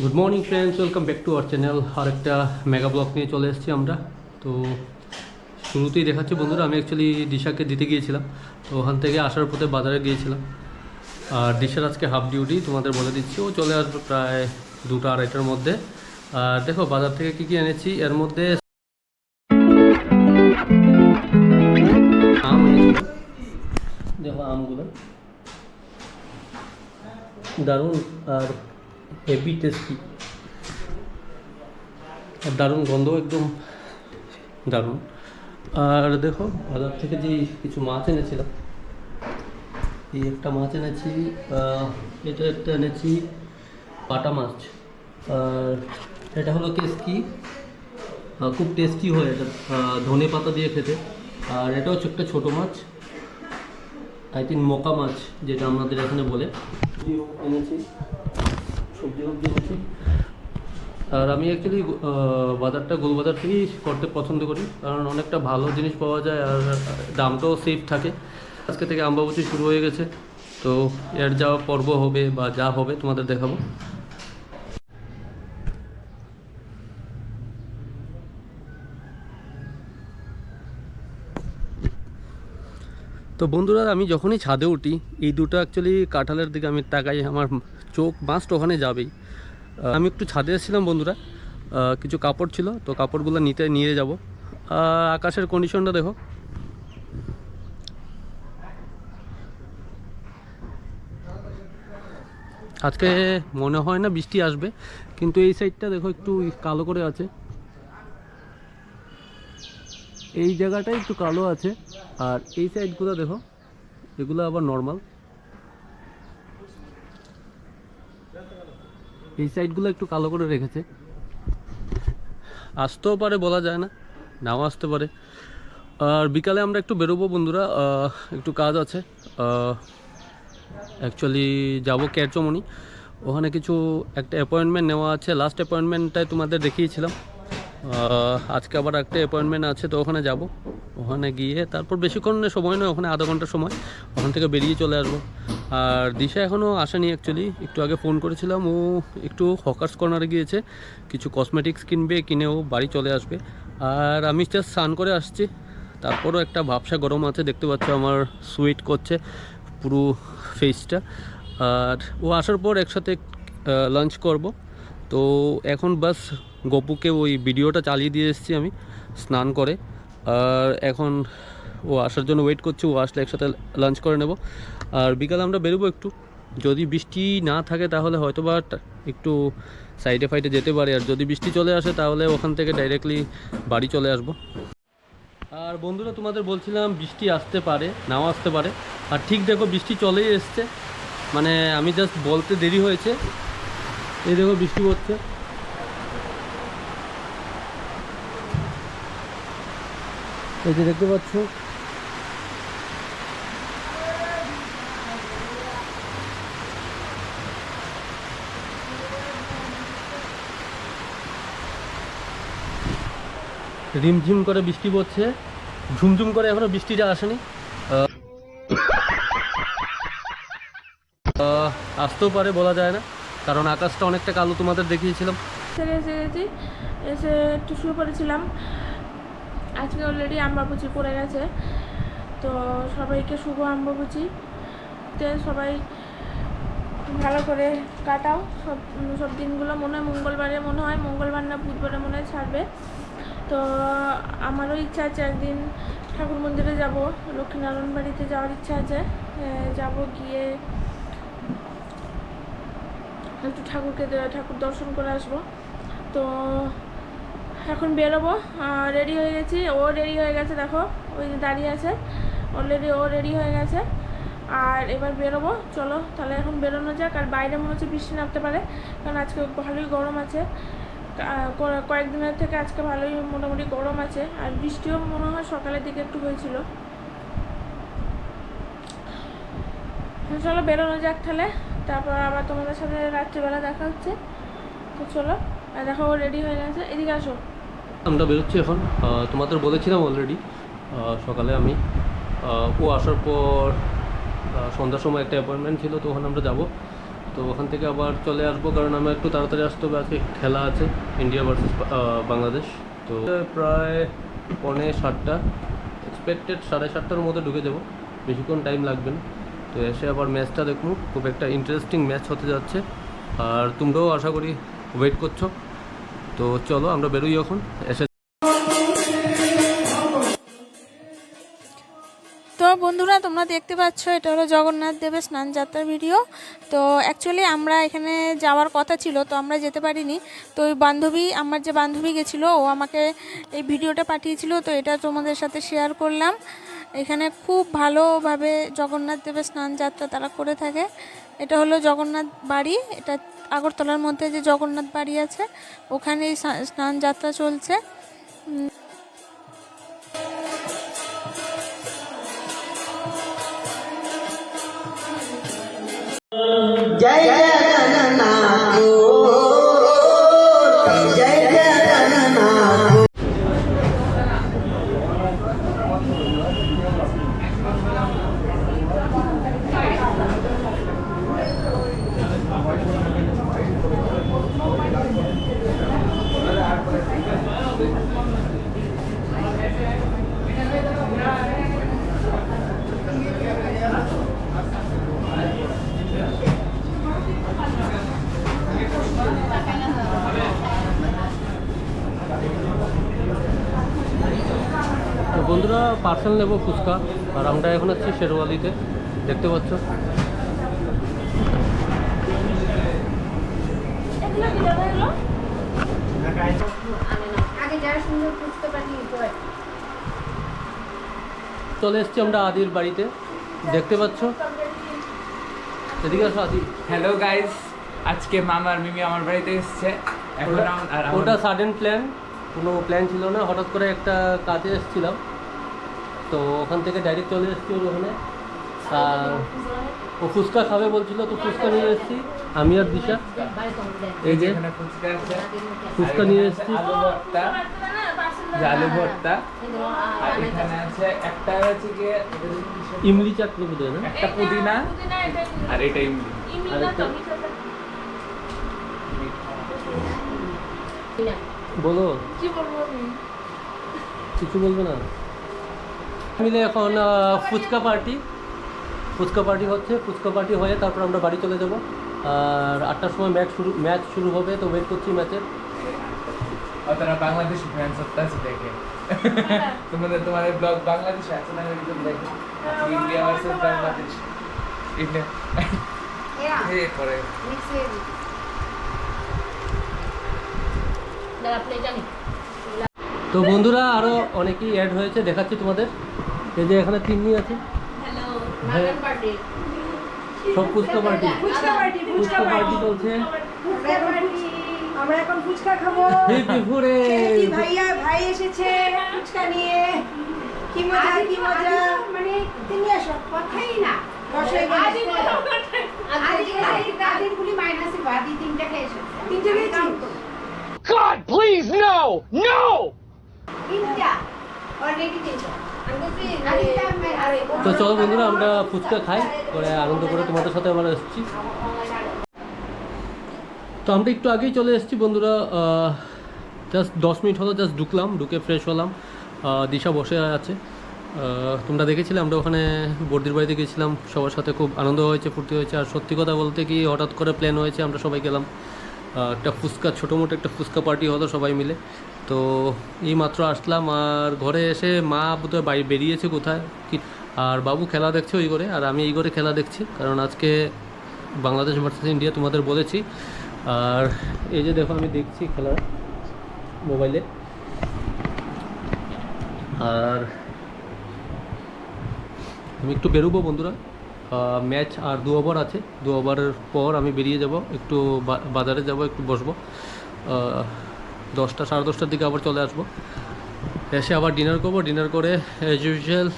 Good morning friends welcome back to our channel আর একটা mega blog নিয়ে চলে এসেছি আমরা। তো শুরুতেই দেখাচ্ছি বন্ধুরা, আমি অ্যাকচুয়ালি দিশাকে দিতে গিয়েছিলাম। তো ওখান থেকে আসার পথে বাজারে গিয়েছিলাম। আর দিশার আজকে হাফ ডিউটি তোমাদের বলে দিচ্ছি। ও চলে আসবে প্রায় দুটো আড়াইটার মধ্যে। আর দেখো, বাজার থেকে কী কী এনেছি? এর মধ্যে দারুণ আর হেভি টেস্টি আর দারুণ গন্ধ একদম দারুণ। আর দেখো, বাজার থেকে যে কিছু মাছ এনেছিলাম, এই একটা মাছ এনেছি এটা একটা এনেছি পাটা মাছ। আর এটা হলো কেসকি খুব টেস্টি হয় এটা ধনে পাতা দিয়ে খেতে। আর এটা হচ্ছে একটা ছোটো মাছ আই থিঙ্ক মোকা মাছ, যেটা আমাদের এখানে বলে। সবজিও এনেছি, সবজি সবজি এনেছি। আর আমি অ্যাকচুয়ালি বাজারটা গোলবাজার থেকেই করতে পছন্দ করি, কারণ অনেকটা ভালো জিনিস পাওয়া যায় আর দামটাও সেফ থাকে। আজকে থেকে আম্বাবতী শুরু হয়ে গেছে, তো এর যা পর্ব হবে বা যা হবে তোমাদের দেখাবো। তো বন্ধুরা, আমি যখনই ছাদে উঠি, এই দুটো অ্যাকচুয়ালি কাঁঠালের দিকে আমি তাকাই, আমার চোখ মাস্ট ওখানে যাবেই। আমি একটু ছাদে এসেছিলাম বন্ধুরা কিছু কাপড় ছিল, তো কাপড়গুলো নিতে নিয়ে যাব। আকাশের কন্ডিশনটা দেখো। আজকে মনে হয় না বৃষ্টি আসবে, কিন্তু এই সাইডটা দেখো একটু কালো করে আছে। এই জায়গাটা একটু কালো আছে। আর এই সাইডগুলো দেখো, এগুলো আবার নর্মাল এই সাইডগুলো একটু কালো করে রেখেছে। আসতেও পারে বলা যায় না, নাও আসতে পারে। আর বিকালে আমরা একটু বেরোবো বন্ধুরা একটু কাজ আছে। অ্যাকচুয়ালি যাব ক্যারচমনি ওখানে কিছু একটা অ্যাপয়েন্টমেন্ট নেওয়া আছে। লাস্ট অ্যাপয়েন্টমেন্টটাই তোমাদের দেখিয়েছিলাম। আজকে আবার একটা অ্যাপয়েন্টমেন্ট আছে, তো ওখানে যাব। ওখানে গিয়ে তারপর বেশিক্ষণ সময় নয়, ওখানে আধা ঘণ্টার সময়। ওখান থেকে বেরিয়ে চলে আসব। আর দিশা এখনও আসেনি অ্যাকচুয়ালি একটু আগে ফোন করেছিলাম, ও একটু হকার্স কর্নারে গিয়েছে। কিছু কসমেটিক্স কিনবে, কিনে ও বাড়ি চলে আসবে। আর আমি জাস্ট স্নান করে আসছি। তারপরও একটা ভাবসা গরম আছে, দেখতে পাচ্ছ আমার সুইট করছে পুরো ফেসটা আর ও আসার পর একসাথে লাঞ্চ করব। তো এখন বাস গপুকে ওই ভিডিওটা চালিয়ে দিয়ে এসেছি আমি স্নান করে। আর এখন ও আসার জন্য ওয়েট করছি, ও আসলে একসাথে লাঞ্চ করে নেব। আর বিকালে আমরা বেরোবো একটু। যদি বৃষ্টি না থাকে তাহলে হয়তো বা একটু সাইডে ফাইডে যেতে পারে। আর যদি বৃষ্টি চলে আসে তাহলে ওখান থেকে ডাইরেক্টলি বাড়ি চলে আসব। আর বন্ধুরা, তোমাদের বলছিলাম বৃষ্টি আসতে পারে, নাও আসতে পারে। আর ঠিক দেখো বৃষ্টি চলেই এসছে। মানে আমি জাস্ট বলতে দেরি হয়েছে। এই দেখো বৃষ্টি পড়ছে। এই যে দেখতে পাচ্ছ? রিমঝিম করে বৃষ্টি পড়ছে। ঝুমঝুম করে এখনও বৃষ্টিটা আসেনি। আসতেও পারে, বলা যায় না। কারণ আকাশটা অনেকটা কালো তোমাদের দেখিয়েছিলাম। থেকে এসে গেছি, এসে একটু শুয়ে পড়েছিলাম। আজকে অলরেডি আম্বাবুচি পড়ে গেছে, তো সবাইকে শুভ আম্বাবুচি। তে সবাই ভালো করে কাটাও, সব সব দিনগুলো মনে হয় মঙ্গলবারে মনে হয়, মঙ্গলবার না বুধবারে মনে হয় ছাড়বে। তো আমারও ইচ্ছা আছে একদিন ঠাকুর মন্দিরে যাব, লক্ষ্মীনারায়ণ বাড়িতে যাওয়ার ইচ্ছা আছে যাব গিয়ে একটু ঠাকুরকে ঠাকুর দর্শন করে আসব। তো এখন বেরোবো। রেডি হয়ে গেছি। ও রেডি হয়ে গেছে, দেখো। ওই যে দাঁড়িয়ে আছে। অলরেডি ও রেডি হয়ে গেছে। আর এবার বেরোবো। চলো, তাহলে এখন বেরোনো যাক। আর বাইরে মনে হচ্ছে বৃষ্টি নামতে পারে। কারণ আজকে ভালোই গরম আছে। কয়েকদিনের থেকে আজকে ভালোই মোটামুটি গরম আছে। আর বৃষ্টিও মনে হয় সকালের দিকে একটু হয়েছিল। চলো, বেরোনো যাক তাহলে। তারপর আবার তোমাদের সাথে রাত্রিবেলা দেখা হচ্ছে। তো চলো, আর দেখো রেডি হয়ে গেছে। এদিকে আসো। আমরা বেরোচ্ছি এখন। তোমাদের বলেছিলাম অলরেডি সকালে আমি ও আসার পর সন্ধ্যার সময় একটা অ্যাপয়েন্টমেন্ট ছিল, তো ওখানে আমরা যাব। তো ওখান থেকে আবার চলে আসব, কারণ আমার একটু তাড়াতাড়ি আসতে হবে। আজকে খেলা আছে ইন্ডিয়া ভার্সেস বাংলাদেশ তো প্রায় পৌনে সাতটা। এক্সপেক্টেড সাড়ে সাতটার মধ্যে ঢুকে যাব। বেশিক্ষণ টাইম লাগবে না। তো এসে আবার ম্যাচটা দেখব খুব একটা ইন্টারেস্টিং ম্যাচ হতে যাচ্ছে। আর তোমরাও আশা করি ওয়েট করছ। তো চলো, আমরা বেরোই এখন। এসে তো বন্ধুরা, তোমরা দেখতে পাচ্ছ, এটা হলো জগন্নাথ দেবের স্নান যাত্রার ভিডিও তো অ্যাকচুয়ালি আমরা এখানে যাওয়ার কথা ছিল, তো আমরা যেতে পারিনি। তো ওই বান্ধবী, আমার যে বান্ধবী গেছিল, ও আমাকে এই ভিডিওটা পাঠিয়েছিল, তো এটা তোমাদের সাথে শেয়ার করলাম। এখানে খুব ভালোভাবে জগন্নাথ দেবের স্নান যাত্রা তারা করে থাকে। এটা হলো জগন্নাথ বাড়ি, এটা আগরতলার মধ্যে যে জগন্নাথ বাড়ি আছে ওখানে স্নান যাত্রা চলছে। জয় জয় পার্সেল নেব ফুচকা। আর আমরা এখন আছি শেরওয়ালিতে। দেখতে পাচ্ছ? চলে এসছি আমরা আদির বাড়িতে। দেখতে পাচ্ছ? এদিকে আসো আদি। হ্যালো গাইস আজকে মামা আর মিমি আমার বাড়িতে এসেছে। এখন ওটা সাডেন প্ল্যান কোনো প্ল্যান ছিল না। হঠাৎ করে একটা কাজে এসেছিলাম। তো ওখান থেকে ডাইরেক্ট চলে এসেছি ওর ওখানে। আর ও ফুচকা খাবে বলছিল তো ফুচকা নিয়ে এসেছি। আমি আর দিশা। এই যে ফুচকা আর নিয়ে এসেছি। আলু ভর্তা আর এখানে আছে একটা আছে গিয়ে ইমলি চাটনি বোধ না? একটা পুদিনা আর এটা ইমলি। তো মিঠাটা বলো। কি বলব কিছু বলবে না? মিলে এখন ফুচকা পার্টি। ফুচকা পার্টি হচ্ছে ফুচকা পার্টি হয়ে তারপর আমরা বাড়ি চলে যাব। আর আটটার সময় ম্যাচ শুরু ম্যাচ শুরু হবে তো ওয়েট করছি ম্যাচের। আর তারা বাংলাদেশি আছে দেখে। তোমাদের ব্লগ বাংলাদেশে আছে না দেখে? ইন্ডিয়া ভার্সেস বাংলাদেশ ইন্ডিয়া করে তো বন্ধুরা আরও অনেকেই অ্যাড হয়েছে দেখাচ্ছি তোমাদের। এই যে এখানে তিন্নি আছে। হ্যাঁ, সব ফুচকা পার্টি ফুচকা পার্টি চলছে। আমরা এখন ফুচকা খাব। ভাইয়া ভাই এসেছে ফুচকা নিয়ে? কি মজা কি মজা? মানে আসো কথাই না? God, please, no! No! তিনটা। তো চলো বন্ধুরা, আমরা ফুচকা খাই করে আনন্দ করে তোমাদের সাথে আবার এসেছি। তো আমরা একটু আগেই চলে এসেছি বন্ধুরা জাস্ট দশ মিনিট হলো জাস্ট ঢুকলাম, ঢুকে ফ্রেশ হলাম। দিশা বসে আছে। তোমরা দেখেছিলে, আমরা ওখানে বর্দির বাড়িতে গেছিলাম সবার সাথে খুব আনন্দ হয়েছে, ফুর্তি হয়েছে। আর সত্যি কথা বলতে কি, হঠাৎ করে প্ল্যান হয়েছে, আমরা সবাই গেলাম। একটা ফুচকা, ছোটো মোটো একটা ফুচকা পার্টি হলো সবাই মিলে। তো এই মাত্র আসলাম আর ঘরে এসে মা বোধহয় বাড়ি বেরিয়েছে কোথায়? কি? আর বাবু খেলা দেখছে ওই করে আর আমি এই করে খেলা দেখছি। কারণ আজকে বাংলাদেশ ভার্সেস ইন্ডিয়া তোমাদের বলেছি। আর এই যে দেখো আমি দেখছি খেলা মোবাইলে। আর আমি একটু বেরোবো বন্ধুরা। ম্যাচ আর দু ওভার আছে। দু ওভারের পর আমি বেরিয়ে যাব, একটু বাজারে যাব, একটু বসবো। দশটা, সাড়ে দশটার দিকে আবার চলে আসব। এসে আবার ডিনার করব। ডিনার করে অ্যাজ ইউজুয়াল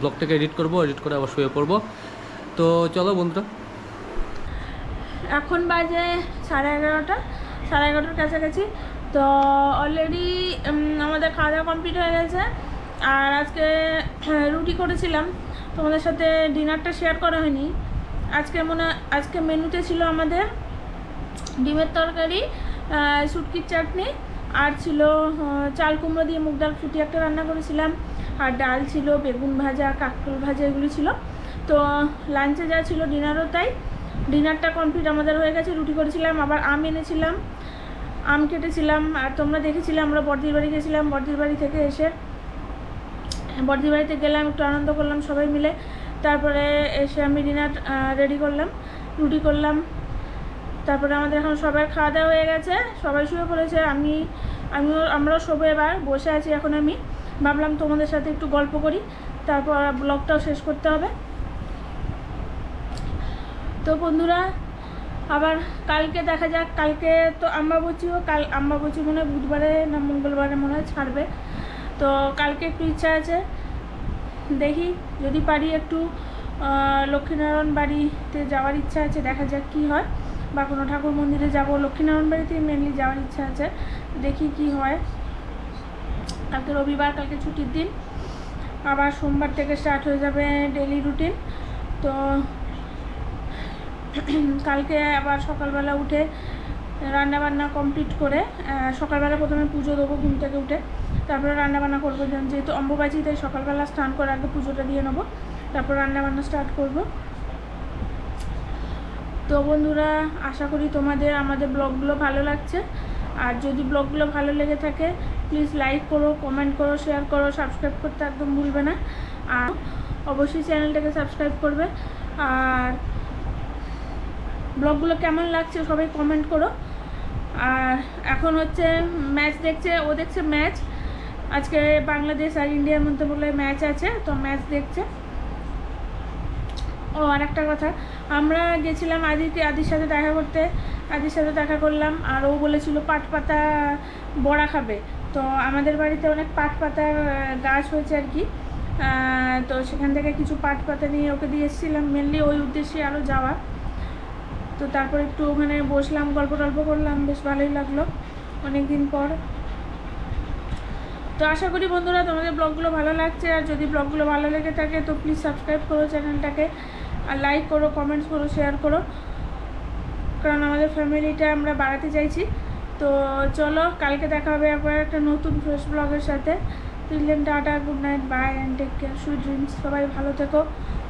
ব্লগটাকে এডিট করব এডিট করে আবার শুয়ে পড়ব। তো চলো বন্ধুরা। এখন বাজে সাড়ে এগারোটা, সাড়ে এগারোটার কাছাকাছি। তো অলরেডি আমাদের খাওয়া দাওয়া কমপ্লিট হয়ে গেছে। আর আজকে রুটি করেছিলাম। তোমাদের সাথে ডিনারটা শেয়ার করা হয়নি। আজকে মনে, আজকে মেনুতে ছিল আমাদের ডিমের তরকারি শুটকির চাটনি আর ছিল চাল কুমড়ো দিয়ে মুগ ডাল ফুটি একটা রান্না করেছিলাম। আর ডাল ছিল, বেগুন ভাজা, কাঁকরোল ভাজা, এগুলি ছিল। তো, লাঞ্চে যা ছিল ডিনারও তাই। ডিনারটা কমপ্লিট আমাদের হয়ে গেছে, রুটি করেছিলাম, আবার আম এনেছিলাম, আম কেটেছিলাম। আর তোমরা দেখেছিলে, আমরা বর্দির বাড়ি গেছিলাম বর্দির বাড়ি থেকে এসে বর্দির বাড়িতে গেলাম, একটু আনন্দ করলাম সবাই মিলে। তারপরে এসে আমি ডিনার রেডি করলাম, রুটি করলাম। তারপরে আমাদের এখন সবার খাওয়া দাওয়া হয়ে গেছে। সবাই শুয়ে পড়েছে। আমি, আমিও, আমরাও শোবো এবার। বসে আছি এখন আমি। ভাবলাম তোমাদের সাথে একটু গল্প করি। তারপর ব্লগটাও শেষ করতে হবে। তো বন্ধুরা, আবার কালকে দেখা যাক। কালকে তো আম্বাবচিও কাল আম্বাবচি মনে হয় বুধবারে না মঙ্গলবারে মনে হয় ছাড়বে। তো কালকে একটু ইচ্ছা আছে। দেখি, যদি পারি একটু লক্ষ্মীনারায়ণ বাড়িতে যাওয়ার ইচ্ছা আছে। দেখা যাক কি হয়। বা কোনো ঠাকুর মন্দিরে যাব, লক্ষ্মীনারায়ণ বাড়িতে মেনলি যাওয়ার ইচ্ছা আছে। দেখি কি হয়। কালকে রবিবার, কালকে ছুটির দিন। আবার সোমবার থেকে স্টার্ট হয়ে যাবে ডেলি রুটিন তো কালকে আবার সকালবেলা উঠে রান্না বান্না কমপ্লিট করে সকালবেলা প্রথমে পুজো দেবো ঘুম থেকে উঠে। তারপরে রান্নাবান্না করব, যেহেতু অম্বুবাচি, তাই সকালবেলা স্নান করে আগে পুজোটা দিয়ে নেব। তারপর রান্নাবান্না স্টার্ট করব। তো বন্ধুরা, আশা করি তোমাদের আমাদের ব্লগগুলো ভালো লাগছে। আর যদি ব্লগগুলো ভালো লেগে থাকে প্লিজ লাইক করো কমেন্ট করো শেয়ার করো সাবস্ক্রাইব করতে একদম ভুলবে না। আর অবশ্যই চ্যানেলটাকে সাবস্ক্রাইব করবে। আর ব্লগগুলো কেমন লাগছে সবাই কমেন্ট করো। আর এখন হচ্ছে ম্যাচ দেখছে, ও দেখছে ম্যাচ আজকে বাংলাদেশ আর ইন্ডিয়ার মধ্যে বলে ম্যাচ আছে, তো ম্যাচ দেখছে। ও আর একটা কথা। আমরা গেছিলাম আদিকে আদির সাথে দেখা করতে। আদির সাথে দেখা করলাম, আর ও বলেছিল পাট পাতা বড়া খাবে। তো আমাদের বাড়িতে অনেক পাট পাতার গাছ হয়েছে আর কি। তো সেখান থেকে কিছু পাট পাতা নিয়ে ওকে দিয়ে এসেছিলাম মেনলি ওই উদ্দেশ্যে আরও যাওয়া। তো তারপর একটু ওখানে বসলাম, গল্প টল্প করলাম, বেশ ভালোই লাগল। অনেক দিন পর তো আশা করি বন্ধুরা তোমাদের ব্লগগুলো ভালো লাগছে, আর যদি ব্লগগুলো ভালো লেগে থাকে তো প্লিজ সাবস্ক্রাইব করো চ্যানেলটাকে আর লাইক করো কমেন্টস করো শেয়ার করো। কারণ আমাদের ফ্যামিলিটা আমরা বাড়াতে চাইছি। তো চলো, কালকে দেখা হবে আবার একটা নতুন ফ্রেশ ব্লগের সাথে। Till then tata good night bye and take care sweet dreams সবাই ভালো থেকো,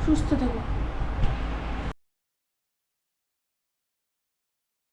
সুস্থ থেকো।